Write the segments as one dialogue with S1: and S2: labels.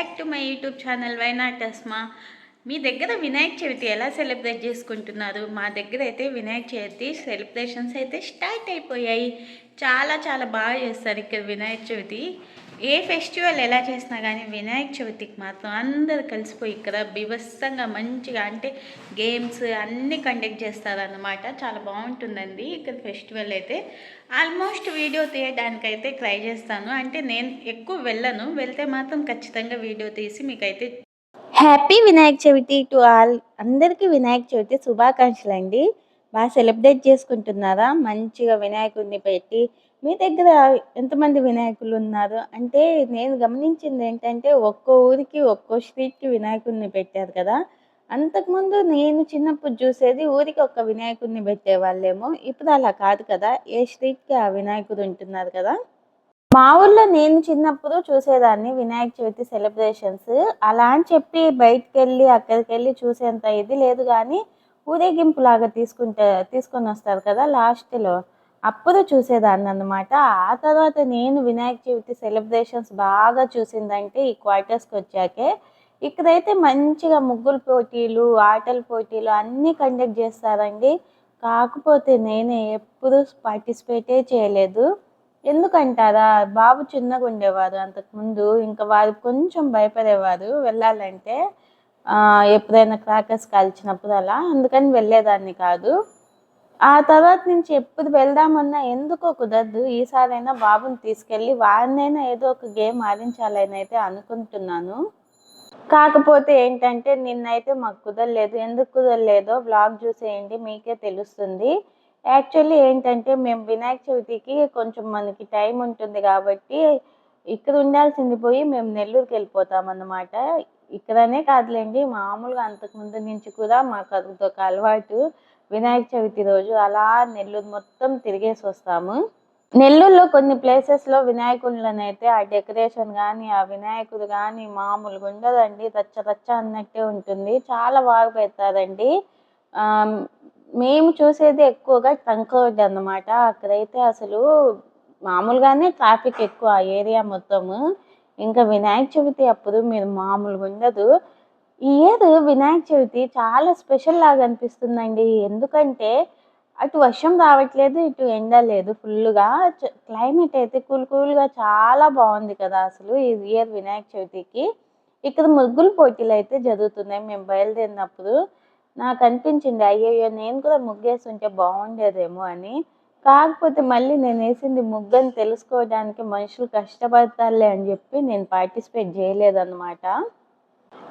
S1: Back to my YouTube channel why not Asma. మీ దగ్గర వినాయక చవితి ఎలా celebrate చేసుకుంటున్నారు? మా దగ్గర అయితే వినాయక చవితి సెలబ్రేషన్స్ అయితే స్టార్ట్ అయిపోయాయి. చాలా చాలా బాగా చేస్తారు ఇక్కడ వినాయక చవితి. ఏ ఫెస్టివల్ ఎలా చేసినా కానీ వినాయక చవితికి మాత్రం అందరు కలిసిపోయి ఇక్కడ బీభత్సంగా మంచిగా అంటే గేమ్స్ అన్నీ కండక్ట్ చేస్తారన్నమాట. చాలా బాగుంటుందండి ఇక్కడ ఫెస్టివల్ అయితే. ఆల్మోస్ట్ వీడియో తీయడానికైతే ట్రై చేస్తాను. అంటే నేను ఎక్కువ వెళ్ళను. వెళ్తే మాత్రం ఖచ్చితంగా వీడియో తీసి మీకైతే
S2: happy Vinayaka Chavithi to all. అందరికీ వినాయక చవితి శుభాకాంక్షలు అండి బాగా సెలబ్రేట్ చేసుకుంటున్నారా? మంచిగా వినాయకుడిని పెట్టి మీ దగ్గర ఎంతమంది వినాయకులు ఉన్నారు అంటే నేను గమనించింది ఏంటంటే ఒక్కో ఊరికి ఒక్కో స్ట్రీట్కి వినాయకుడిని పెట్టారు కదా. అంతకుముందు నేను చిన్నప్పుడు చూసేది ఊరికి ఒక్క వినాయకుడిని పెట్టేవాళ్ళేమో. ఇప్పుడు అలా కాదు కదా. ఏ స్ట్రీట్కి ఆ వినాయకుడు ఉంటున్నారు కదా. మా ఊర్లో నేను చిన్నప్పుడు చూసేదాన్ని వినాయక చవితి సెలబ్రేషన్స్. అలా అని చెప్పి బయటికి వెళ్ళి అక్కడికి వెళ్ళి చూసేంత ఇది లేదు కానీ ఊరేగింపు లాగా తీసుకుంటే తీసుకొని వస్తారు కదా లాస్ట్లో. అప్పుడు చూసేదాన్ని అనమాట ఆ తర్వాత నేను వినాయక చవితి సెలబ్రేషన్స్ బాగా చూసిందంటే ఈ క్వార్టర్స్కి వచ్చాకే ఇక్కడైతే మంచిగా ముగ్గుల పోటీలు ఆటల పోటీలు అన్నీ కండక్ట్ చేస్తారండి. కాకపోతే నేనే ఎప్పుడు పార్టిసిపేటే చేయలేదు. ఎందుకంటారా? బాబు చిన్నగా ఉండేవారు అంతకుముందు ఇంకా వారు కొంచెం భయపడేవారు వెళ్ళాలంటే. ఎప్పుడైనా క్రాకర్స్ కాల్చినప్పుడు అలా. అందుకని వెళ్ళేదాన్ని కాదు. ఆ తర్వాత నుంచి ఎప్పుడు వెళ్దామన్నా ఎందుకో కుదరదు. ఈసారైనా బాబుని తీసుకెళ్ళి వారినైనా ఏదో ఒక గేమ్ ఆడించాలని అయితే అనుకుంటున్నాను. కాకపోతే ఏంటంటే నిన్నైతే మాకు కుదరలేదు. ఎందుకు కుదరలేదో బ్లాగ్ చూసేయండి మీకే తెలుస్తుంది. యాక్చువల్లీ ఏంటంటే మేము వినాయక చవితికి కొంచెం మనకి టైం ఉంటుంది కాబట్టి ఇక్కడ ఉండాల్సింది పోయి మేము నెల్లూరుకి వెళ్ళిపోతాం అన్నమాట ఇక్కడనే కాదులేండి మామూలుగా అంతకుముందు నుంచి కూడా మాకు అదొక అలవాటు. వినాయక చవితి రోజు అలా నెల్లూరు మొత్తం తిరిగేసి వస్తాము. నెల్లూరులో కొన్ని ప్లేసెస్లో వినాయకులను అయితే ఆ డెకరేషన్ కానీ ఆ వినాయకుడు కానీ మామూలుగా ఉండదండి. రచ్చ రచ్చ అన్నట్టే ఉంటుంది. చాలా బాగా పెడతారండి. మేము చూసేది ఎక్కువగా ట్రంక్ రోడ్ అన్నమాట. అక్కడైతే అసలు మామూలుగానే ట్రాఫిక్ ఎక్కువ ఆ ఏరియా మొత్తము. ఇంకా వినాయక చవితి అప్పుడు మీరు మామూలుగా ఉండదు. ఈ ఇయర్ వినాయక చవితి చాలా స్పెషల్ లాగా అనిపిస్తుందండి. ఎందుకంటే అటు వర్షం రావట్లేదు ఇటు ఎండ లేదు ఫుల్గా క్లైమేట్ అయితే కూల్ కూల్గా చాలా బాగుంది కదా అసలు ఈ ఇయర్ వినాయక చవితికి. ఇక్కడ ముగ్గులు పోటీలు అయితే జరుగుతున్నాయి. మేము బయలుదేరినప్పుడు నాకు అనిపించింది అయ్యయ్యో నేను కూడా ముగ్గేసి ఉంటే బాగుండేదేమో అని. కాకపోతే మళ్ళీ నేను వేసింది ముగ్గని తెలుసుకోవడానికి మనుషులు కష్టపడతారులే అని చెప్పి నేను పార్టిసిపేట్ చేయలేదన్నమాట.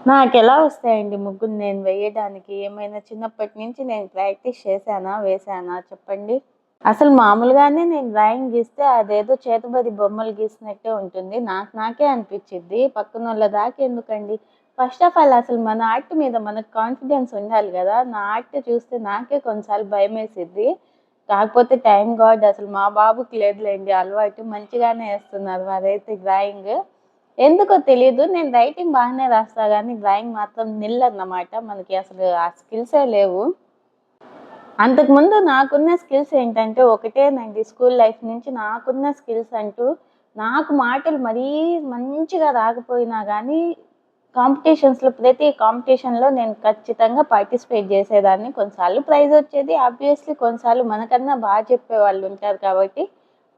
S2: నాకు ఎలా వస్తాయండి ముగ్గులు? నేను వేయడానికి ఏమైనా చిన్నప్పటి నుంచి నేను ప్రాక్టీస్ చేశానా వేసానా చెప్పండి. అసలు మామూలుగానే నేను డ్రాయింగ్ గీస్తే అదేదో చేతబడి బొమ్మలు గీసినట్టే ఉంటుంది. నాకు నాకే అనిపించింది పక్కన వాళ్ళ దాకా ఎందుకండి? ఫస్ట్ ఆఫ్ ఆల్ అసలు మన ఆర్ట్ మీద మనకు కాన్ఫిడెన్స్ ఉండాలి కదా. నా ఆర్ట్ చూస్తే నాకే కొన్నిసార్లు భయం వేసిద్ది కాకపోతే టైం గాడ్ అసలు మా బాబుకి లేదులేండి. అలవాటు మంచిగానే వేస్తున్నారు అదైతే డ్రాయింగ్. ఎందుకో తెలియదు నేను రైటింగ్ బాగానే రాస్తా కానీ డ్రాయింగ్ మాత్రం నిల్ అన్నమాట మనకి అసలు ఆ స్కిల్సే లేవు. అంతకుముందు నాకున్న స్కిల్స్ ఏంటంటే ఒకటేనండి స్కూల్ లైఫ్ నుంచి నాకున్న స్కిల్స్ అంటూ నాకు మాటలు మరీ మంచిగా రాకపోయినా కానీ కాంపిటీషన్స్లో ప్రతి కాంపిటీషన్లో నేను ఖచ్చితంగా పార్టిసిపేట్ చేసేదాన్ని. కొన్నిసార్లు ప్రైజ్ వచ్చేది ఆబ్వియస్లీ కొన్నిసార్లు మనకన్నా బాగా చెప్పే వాళ్ళు ఉంటారు కాబట్టి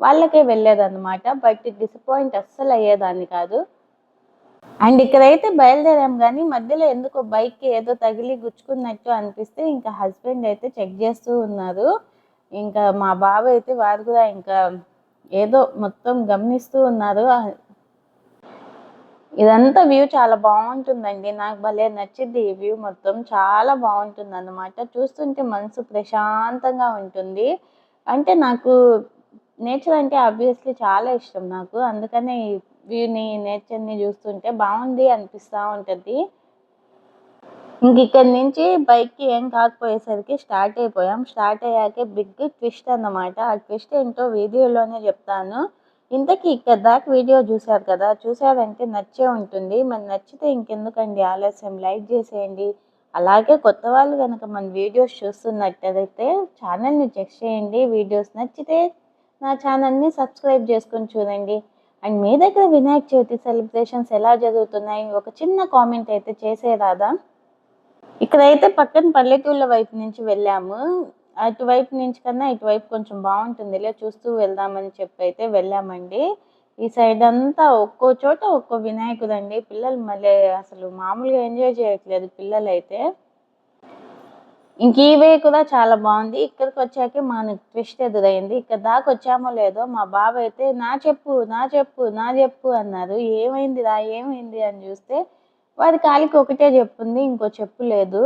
S2: వాళ్ళకే వెళ్ళేదన్నమాట బట్ డిసప్పాయింట్ అస్సలు అయ్యేదాన్ని కాదు. అండ్ ఇక్కడైతే బయలుదేరాం కానీ మధ్యలో ఎందుకో బైక్కి ఏదో తగిలి గుచ్చుకున్నట్టు అనిపిస్తే ఇంకా హస్బెండ్ అయితే చెక్ చేస్తూ ఉన్నారు. ఇంకా మా బాబు అయితే వారు కూడా ఇంకా ఏదో మొత్తం గమనిస్తూ ఉన్నారు. ఇదంతా వ్యూ చాలా బాగుంటుందండి. నాకు భలే నచ్చింది ఈ వ్యూ మొత్తం. చాలా బాగుంటుంది అన్నమాట చూస్తుంటే మనసు ప్రశాంతంగా ఉంటుంది. అంటే నాకు నేచర్ అంటే ఆబ్వియస్లీ చాలా ఇష్టం నాకు. అందుకనే ఈ వ్యూని నేచర్ని చూస్తుంటే బాగుంది అనిపిస్తూ ఉంటుంది. ఇంక ఇక్కడి నుంచి బైక్కి ఏం కాకపోయేసరికి స్టార్ట్ అయిపోయాం. స్టార్ట్ అయ్యాకే బిగ్ ట్విస్ట్ అన్నమాట. ఆ ట్విస్ట్ ఏంటో వీడియోలోనే చెప్తాను. ఇంతకీ ఇక్కడ దాకా వీడియో చూశారు కదా? చూసారంటే నచ్చే ఉంటుంది. మరి నచ్చితే ఇంకెందుకండి ఆలస్యం? లైక్ చేసేయండి. అలాగే కొత్త వాళ్ళు కనుక మన వీడియోస్ చూస్తున్నట్టయితే ఛానల్ని చెక్ చేయండి. వీడియోస్ నచ్చితే నా ఛానల్ని సబ్స్క్రైబ్ చేసుకొని చూడండి. అండ్ మీ దగ్గర వినాయక చవితి సెలబ్రేషన్స్ ఎలా జరుగుతున్నాయి? ఒక చిన్న కామెంట్ అయితే చేసేరాదా ఇక్కడైతే పక్కన పల్లెటూళ్ళ వైపు నుంచి వెళ్ళాము. అటువైపు నుంచి కన్నా ఇటువైపు కొంచెం బాగుంటుందిలే చూస్తూ వెళ్దామని చెప్పి అయితే వెళ్ళామండి. ఈ సైడ్ అంతా ఒక్కో చోట ఒక్కో వినాయకుడు అండి పిల్లలు మళ్ళీ అసలు మామూలుగా ఎంజాయ్ చేయట్లేదు పిల్లలైతే. ఇంక ఈ వే కూడా చాలా బాగుంది. ఇక్కడికి వచ్చాక మనకు ట్విస్ట్ ఎదురైంది. ఇక్కడ దాకా వచ్చామో లేదో మా బాబు అయితే నా చెప్పు నా చెప్పు నా చెప్పు అన్నారు. ఏమైంది రా ఏమైంది అని చూస్తే వారి కాలికి ఒకటే చెప్పుంది ఇంకో చెప్పు లేదు.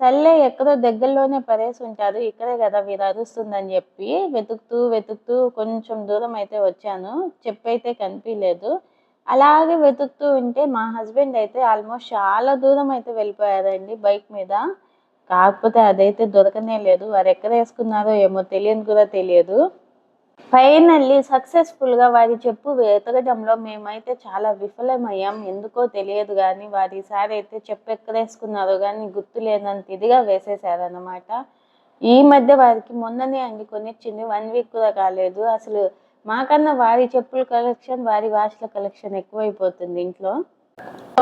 S2: సర్లే ఎక్కడో దగ్గరలోనే పరేసి ఉంటారు. ఇక్కడే కదా వీరు అరుస్తుందని చెప్పి వెతుకుతూ వెతుకుతూ కొంచెం దూరం అయితే వచ్చాను. చెప్పు అయితే కనిపించలేదు అలాగే వెతుకుతూ ఉంటే మా హస్బెండ్ అయితే ఆల్మోస్ట్ చాలా దూరం అయితే వెళ్ళిపోయారండి బైక్ మీద. కాకపోతే అదైతే దొరకనే లేదు. వారు ఎక్కడ వేసుకున్నారో ఏమో తెలియని కూడా తెలియదు. ఫైనల్లీ సక్సెస్ఫుల్గా వారి చెప్పు వెతకడంలో మేమైతే చాలా విఫలమయ్యాం. ఎందుకో తెలియదు కానీ వారి సారి అయితే చెప్పు ఎక్కడ వేసుకున్నారో కానీ గుర్తు లేనంత ఇదిగా వేసేసారనమాట ఈ మధ్య వారికి మొన్ననే అండి కొనిచ్చింది. వన్ వీక్ కూడా కాలేదు. అసలు మాకన్నా వారి చెప్పుల కలెక్షన్ వారి వాచ్ల కలెక్షన్ ఎక్కువైపోతుంది ఇంట్లో.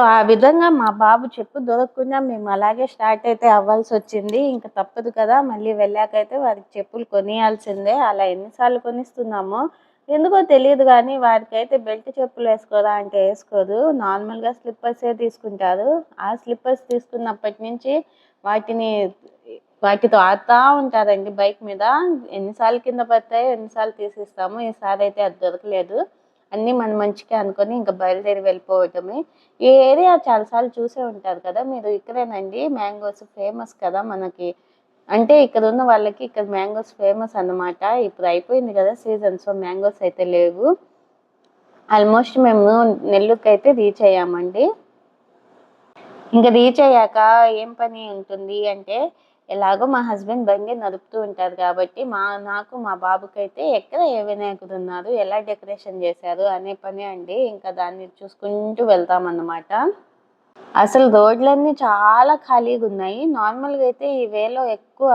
S2: ఆ విధంగా మా బాబు చెప్పు దొరకకుండా మేము అలాగే స్టార్ట్ అయితే అవ్వాల్సి వచ్చింది. ఇంకా తప్పదు కదా మళ్ళీ వెళ్ళాకైతే వారికి చెప్పులు కొనియాల్సిందే. అలా ఎన్నిసార్లు కొనిస్తున్నామో ఎందుకో తెలియదు కానీ వారికి అయితే బెల్ట్ చెప్పులు వేసుకోరా అంటే వేసుకోదు. నార్మల్గా స్లిప్పర్సే తీసుకుంటారు. ఆ స్లిప్పర్స్ తీసుకున్నప్పటి నుంచి వాటిని వాటితో ఆడుతూ ఉంటారండి బైక్ మీద. ఎన్నిసార్లు కింద పడతాయో ఎన్నిసార్లు తీసిస్తాము ఈసారి అయితే అది దొరకలేదు. అన్నీ మన మంచిగా అనుకొని ఇంకా బయలుదేరి వెళ్ళిపోవటమే. ఈ ఏరియా చాలాసార్లు చూసే ఉంటారు కదా మీరు ఇక్కడేనండి మ్యాంగోస్ ఫేమస్ కదా మనకి. అంటే ఇక్కడ ఉన్న వాళ్ళకి ఇక్కడ మ్యాంగోస్ ఫేమస్ అన్నమాట. ఇప్పుడు అయిపోయింది కదా సీజన్ సో మ్యాంగోస్ అయితే లేవు. ఆల్మోస్ట్ మేము నెల్లూరుకి అయితే రీచ్ అయ్యామండి. ఇంకా రీచ్ అయ్యాక ఏం పని ఉంటుంది అంటే ఎలాగో మా హస్బెండ్ బండి నడుపుతూ ఉంటారు కాబట్టి మా నాకు మా బాబుకి అయితే ఎక్కడ ఏ వినాయకుడు ఉన్నారు ఎలా డెకరేషన్ చేశారు అనే పని అండి. ఇంకా దాన్ని చూసుకుంటూ వెళ్తామన్నమాట. అసలు రోడ్లన్నీ చాలా ఖాళీగా ఉన్నాయి. నార్మల్గా అయితే ఈ వేలో ఎక్కువ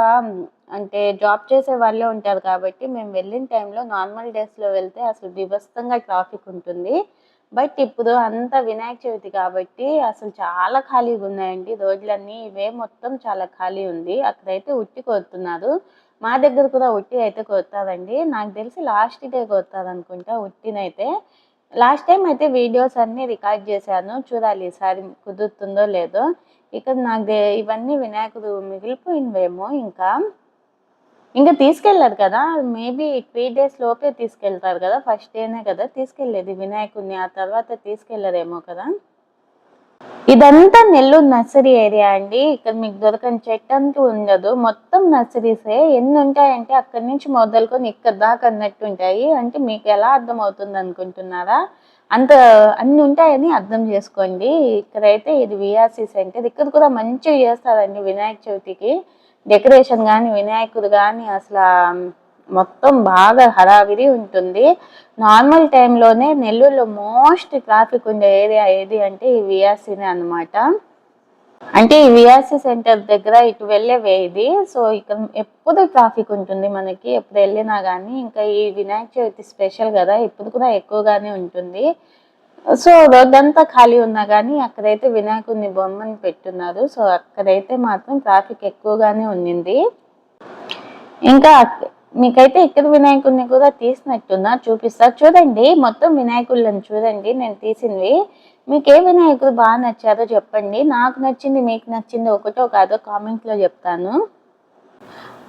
S2: అంటే జాబ్ చేసే వాళ్ళే ఉంటారు కాబట్టి మేము వెళ్ళిన టైంలో నార్మల్ డేస్లో వెళ్తే అసలు బీభత్సంగా ట్రాఫిక్ ఉంటుంది. బట్ ఇప్పుడు అంతా వినాయక చవితి కాబట్టి అసలు చాలా ఖాళీగా ఉన్నాయండి. రోడ్లన్నీ ఇవే మొత్తం చాలా ఖాళీ ఉంది. అక్కడైతే ఉట్టి కొడుతున్నారు మా దగ్గర కూడా ఉట్టి అయితే కొడతారండి నాకు తెలిసి లాస్ట్ డే కొడతారు అనుకుంటా ఉట్టినైతే. లాస్ట్ టైం అయితే వీడియోస్ అన్నీ రికార్డ్ చేశాను. చూడాలి ఈసారి కుదురుతుందో లేదో. ఇక్కడ నాకు ఇవన్నీ వినాయకుడు మిగిలిపోయినవేమో ఇంకా. ఇంకా తీసుకెళ్ళారు కదా మేబీ త్రీ డేస్ లోపే తీసుకెళ్తారు కదా ఫస్ట్ డేనే కదా తీసుకెళ్ళేది వినాయకుడిని ఆ తర్వాత తీసుకెళ్ళరేమో కదా. ఇదంతా నెల్లూరు నర్సరీ ఏరియా అండి ఇక్కడ మీకు దొరకని చెట్టు అంటూ ఉండదు. మొత్తం నర్సరీసే ఎన్ని ఉంటాయంటే అక్కడి నుంచి మొదలుకొని ఇక్కడ దాకా అన్నట్టు ఉంటాయి. అంటే మీకు ఎలా అర్థం అవుతుంది అనుకుంటున్నారా? అంత అన్ని ఉంటాయని అర్థం చేసుకోండి. ఇక్కడైతే ఇది విఆర్సీ సెంటర్ ఇక్కడ కూడా మంచిగా చేస్తారండి వినాయక చవితికి. డెకరేషన్ కానీ వినాయకుడు కానీ అసలు మొత్తం బాగా హడావిడి ఉంటుంది. నార్మల్ టైంలోనే నెల్లూరులో మోస్ట్ ట్రాఫిక్ ఉండే ఏరియా ఏది అంటే ఈ విఆర్సీనే అన్నమాట. అంటే ఈ విఆర్సీ సెంటర్ దగ్గర ఇటు వెళ్ళే వే ఇది. సో ఇక్కడ ఎప్పుడు ట్రాఫిక్ ఉంటుంది మనకి ఎప్పుడు వెళ్ళినా కానీ ఇంకా ఈ వినాయక చవితి స్పెషల్ కదా ఇప్పుడు కూడా ఎక్కువగానే ఉంటుంది. సో రోడ్డంతా ఖాళీ ఉన్నా కానీ అక్కడైతే వినాయకుడిని బొమ్మని పెట్టున్నారు. సో అక్కడైతే మాత్రం ట్రాఫిక్ ఎక్కువగానే ఉండింది ఇంకా మీకైతే ఇక్కడ వినాయకుడిని కూడా తీసినట్టున్నా చూపిస్తా. చూడండి మొత్తం వినాయకుళ్ళని చూడండి నేను తీసినవి. మీకు ఏ వినాయకుడు బాగా నచ్చారో చెప్పండి. నాకు నచ్చింది మీకు నచ్చింది ఒకటో కాదో కామెంట్లో చెప్తాను.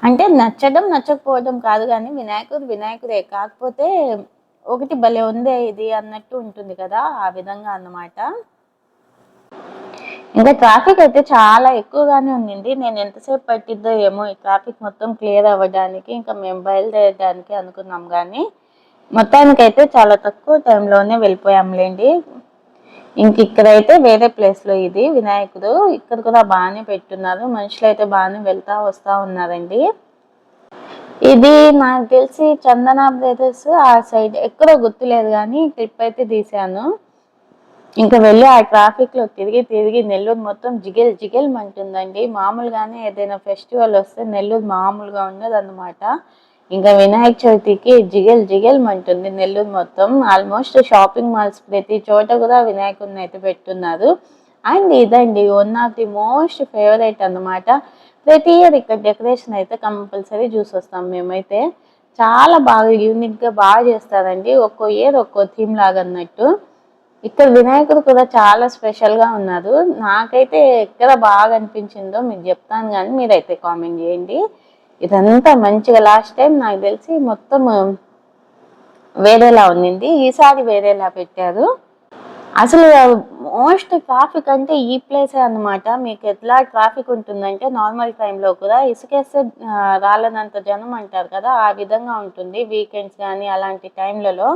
S2: అంటే నచ్చడం నచ్చకపోవడం కాదు కానీ వినాయకుడు వినాయకుడే. కాకపోతే ఒకటి భలే ఉందే ఇది అన్నట్టు ఉంటుంది కదా ఆ విధంగా అన్నమాట. ఇంకా ట్రాఫిక్ అయితే చాలా ఎక్కువగానే ఉండింది. నేను ఎంతసేపు పట్టిద్దో ఏమో ఈ ట్రాఫిక్ మొత్తం క్లియర్ అవ్వడానికి ఇంకా మేము బయలుదేరడానికి అనుకున్నాం కానీ మొత్తానికైతే చాలా తక్కువ టైంలోనే వెళ్ళిపోయాంలేండి. ఇంక ఇక్కడైతే వేరే ప్లేస్లో ఇది వినాయకుడు. ఇక్కడ కూడా బాగానే పెట్టున్నారు. మనుషులు అయితే బాగానే వెళ్తా వస్తూ ఉన్నారండి. ఇది నాకు తెలిసి చందన బ్రదర్స్ ఆ సైడ్ ఎక్కడో గుర్తులేదు కానీ క్లిప్ అయితే తీశాను. ఇంకా వెళ్ళి ఆ ట్రాఫిక్లో తిరిగి తిరిగి నెల్లూరు మొత్తం జిగెల్ జిగెల్ మంటుందండి. మామూలుగానే ఏదైనా ఫెస్టివల్ వస్తే నెల్లూరు మామూలుగా ఉండదు అనమాట ఇంకా వినాయక చవితికి జిగెల్ జిగెల్ అంటుంది నెల్లూరు మొత్తం. ఆల్మోస్ట్ షాపింగ్ మాల్స్ ప్రతి చోట కూడా వినాయకుడిని అయితే పెట్టున్నారు. అండ్ ఇదండి one of the most favourite అన్నమాట. ప్రతి ఇయర్ ఇక్కడ డెకరేషన్ అయితే కంపల్సరీ చూసి వస్తాం మేమైతే. చాలా బాగా యూనిక్గా బాగా చేస్తారండి. ఒక్కో ఇయర్ ఒక్కో థీమ్ లాగా అన్నట్టు. ఇక్కడ వినాయకుడు కూడా చాలా స్పెషల్గా ఉన్నారు. నాకైతే ఎక్కడ బాగా అనిపించిందో మీకు చెప్తాను కానీ మీరైతే కామెంట్ చేయండి. ఇదంతా మంచిగా లాస్ట్ టైం నాకు తెలిసి మొత్తం వేరేలా ఉన్నింది. ఈసారి వేరేలా పెట్టారు. అసలు మోస్ట్ ట్రాఫిక్ అంటే ఈ ప్లేసే అన్నమాట. మీకు ఎట్లా ట్రాఫిక్ ఉంటుందంటే నార్మల్ టైంలో కూడా ఇసుకేస్తే రాలనంత జనం అంటారు కదా ఆ విధంగా ఉంటుంది. వీకెండ్స్ కానీ అలాంటి టైంలలో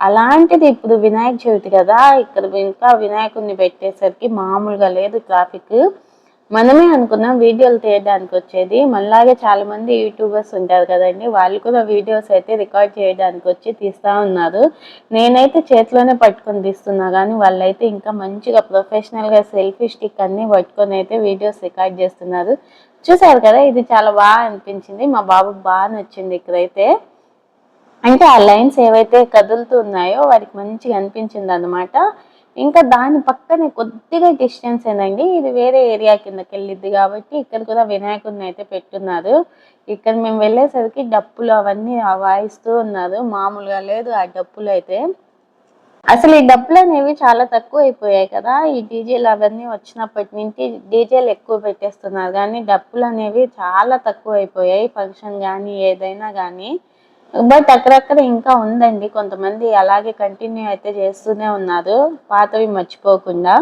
S2: అలాంటిది ఇప్పుడు వినాయక చవితి కదా ఇక్కడ ఇంకా వినాయకుడిని పెట్టేసరికి మామూలుగా లేదు ట్రాఫిక్ మనమే అనుకున్నాం వీడియోలు తీయడానికి వచ్చేది. మనలాగే చాలామంది యూట్యూబర్స్ ఉంటారు కదండి. వాళ్ళు కూడా వీడియోస్ అయితే రికార్డ్ చేయడానికి వచ్చి తీస్తా ఉన్నారు. నేనైతే చేతిలోనే పట్టుకొని తీస్తున్నా కానీ వాళ్ళైతే ఇంకా మంచిగా ప్రొఫెషనల్గా సెల్ఫీ స్టిక్ అన్నీ పట్టుకొని అయితే వీడియోస్ రికార్డ్ చేస్తున్నారు. చూసారు కదా ఇది చాలా బాగా అనిపించింది. మా బాబుకి బాగా నచ్చింది ఇక్కడైతే. అంటే ఆ లైన్స్ ఏవైతే కదులుతున్నాయో వాడికి మంచిగా అనిపించింది అనమాట ఇంకా దాని పక్కనే కొద్దిగా డిస్టెన్స్ ఏనండి. ఇది వేరే ఏరియా కిందకి వెళ్ళిద్ది కాబట్టి ఇక్కడ కూడా వినాయకుడిని అయితే పెట్టున్నారు. ఇక్కడ మేము వెళ్ళేసరికి డప్పులు అవన్నీ వాయిస్తూ ఉన్నారు. మామూలుగా లేదు ఆ డప్పులు అయితే. అసలు ఈ డబ్బులు అనేవి చాలా తక్కువ అయిపోయాయి కదా. ఈ డీజేలు అవన్నీ వచ్చినప్పటి నుంచి డీజేలు ఎక్కువ పెట్టేస్తున్నారు. కానీ డబ్బులు అనేవి చాలా తక్కువ అయిపోయాయి ఫంక్షన్ కానీ ఏదైనా కానీ. బట్ అక్కడక్కడ ఇంకా ఉందండి. కొంతమంది అలాగే కంటిన్యూ అయితే చేస్తూనే ఉన్నారు. పాతవి మర్చిపోకుండా.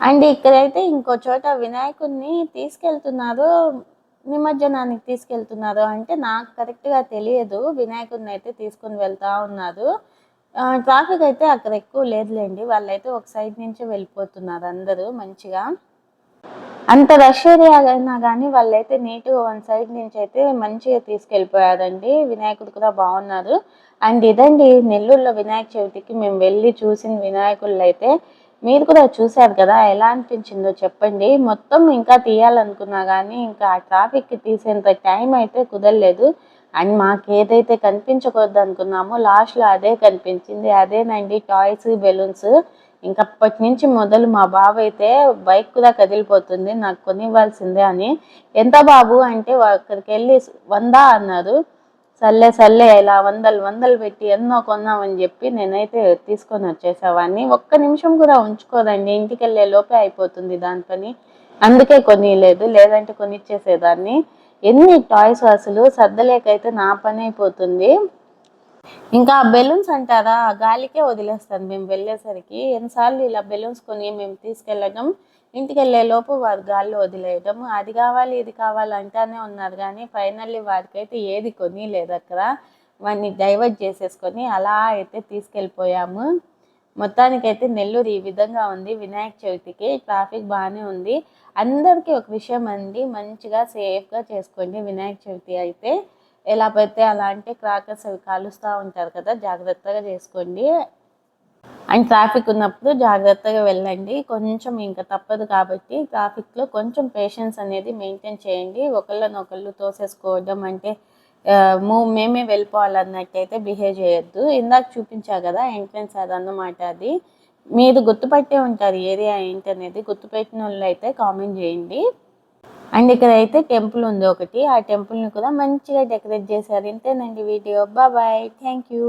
S2: అండ్ ఇక్కడైతే ఇంకో చోట వినాయకుడిని తీసుకెళ్తున్నారు నిమజ్జనానికి తీసుకెళ్తున్నారు. అంటే నాకు కరెక్ట్గా తెలియదు. వినాయకుడిని అయితే తీసుకుని వెళ్తా ఉన్నారు. ట్రాఫిక్ అయితే అక్కడ ఎక్కువ లేదులేండి. వాళ్ళైతే ఒక సైడ్ నుంచే వెళ్ళిపోతున్నారు అందరూ మంచిగా. అంత రష్ ఏరియా అయినా కానీ వాళ్ళైతే నీట్గా వన్ సైడ్ నుంచి అయితే మంచిగా తీసుకెళ్ళిపోయారండి. వినాయకుడు కూడా బాగున్నారు అండ్ ఇదండి నెల్లూరులో వినాయక చవితికి మేము వెళ్ళి చూసిన వినాయకుళ్ళు అయితే మీరు కూడా చూశారు కదా ఎలా అనిపించిందో చెప్పండి. మొత్తం ఇంకా తీయాలనుకున్నా కానీ ఇంకా ఆ ట్రాఫిక్కి తీసేంత టైం అయితే కుదరలేదు. అండ్ మాకు ఏదైతే కనిపించకూడదు అనుకున్నామో లాస్ట్లో అదే కనిపించింది. అదేనండి టాయ్స్ బెలూన్స్. ఇంకా అప్పటి నుంచి మొదలు మా బాబు అయితే బైక్ కూడా కదిలిపోతుంది నాకు కొనివ్వాల్సిందే అని. ఎంత బాబు? అంటే అక్కడికి వెళ్ళి వందా? అన్నారు. సర్లే సర్లే ఇలా వందలు వందలు పెట్టి ఎన్నో కొన్నామని చెప్పి నేనైతే తీసుకొని వచ్చేసేవాడిని. ఒక్క నిమిషం కూడా ఉంచుకోదండి ఇంటికి వెళ్ళే లోపే అయిపోతుంది దాని పని. అందుకే కొనిలేదు లేదంటే కొనిచ్చేసేదాన్ని. ఎన్ని టాయ్స్ అసలు సర్దలేకైతే నా పని అయిపోతుంది. ఇంకా బెలూన్స్ అంటారా? గాలికే వదిలేస్తాను మేము వెళ్ళేసరికి. ఎన్నిసార్లు ఇలా బెలూన్స్ కొని మేము తీసుకెళ్ళడం ఇంటికి వెళ్ళే లోపు వారు గాల్లో వదిలేయడం అది కావాలి ఇది కావాలి అంటానే ఉన్నారు. కానీ ఫైనల్లీ వారికైతే ఏది కొని లేదు అక్కడ. వాడిని డైవర్ట్ చేసేసుకొని అలా అయితే తీసుకెళ్ళిపోయాము. మొత్తానికైతే నెల్లూరు ఈ విధంగా ఉంది. వినాయక చవితికి ట్రాఫిక్ బాగానే ఉంది. అందరికీ ఒక విషయం అండి. మంచిగా సేఫ్గా చేసుకోండి వినాయక చవితి అయితే. ఎలా పడితే అలా అంటే క్రాకర్స్ అవి కాలుస్తూ ఉంటారు కదా జాగ్రత్తగా చేసుకోండి. అండ్ ట్రాఫిక్ ఉన్నప్పుడు జాగ్రత్తగా వెళ్ళండి. కొంచెం ఇంకా తప్పదు కాబట్టి ట్రాఫిక్లో కొంచెం పేషెన్స్ అనేది మెయింటైన్ చేయండి. ఒకళ్ళనొకళ్ళు తోసేసుకోవడం అంటే మూ- మేమే వెళ్ళిపోవాలన్నట్టయితే బిహేవ్ చేయొద్దు. ఇందాక చూపించా కదా ఎంట్రన్స్ అది అన్నమాట అది. మీరు గుర్తుపట్టే ఉంటారు ఏరియా ఏంటనేది గుర్తుపెట్టిన వాళ్ళు అయితే కామెంట్ చేయండి. అండ్ ఇక్కడ అయితే టెంపుల్ ఉంది ఒకటి. ఆ టెంపుల్ని కూడా మంచిగా డెకరేట్ చేశారు. ఇంతేనండి వీడియో. బాయ్. Thank you.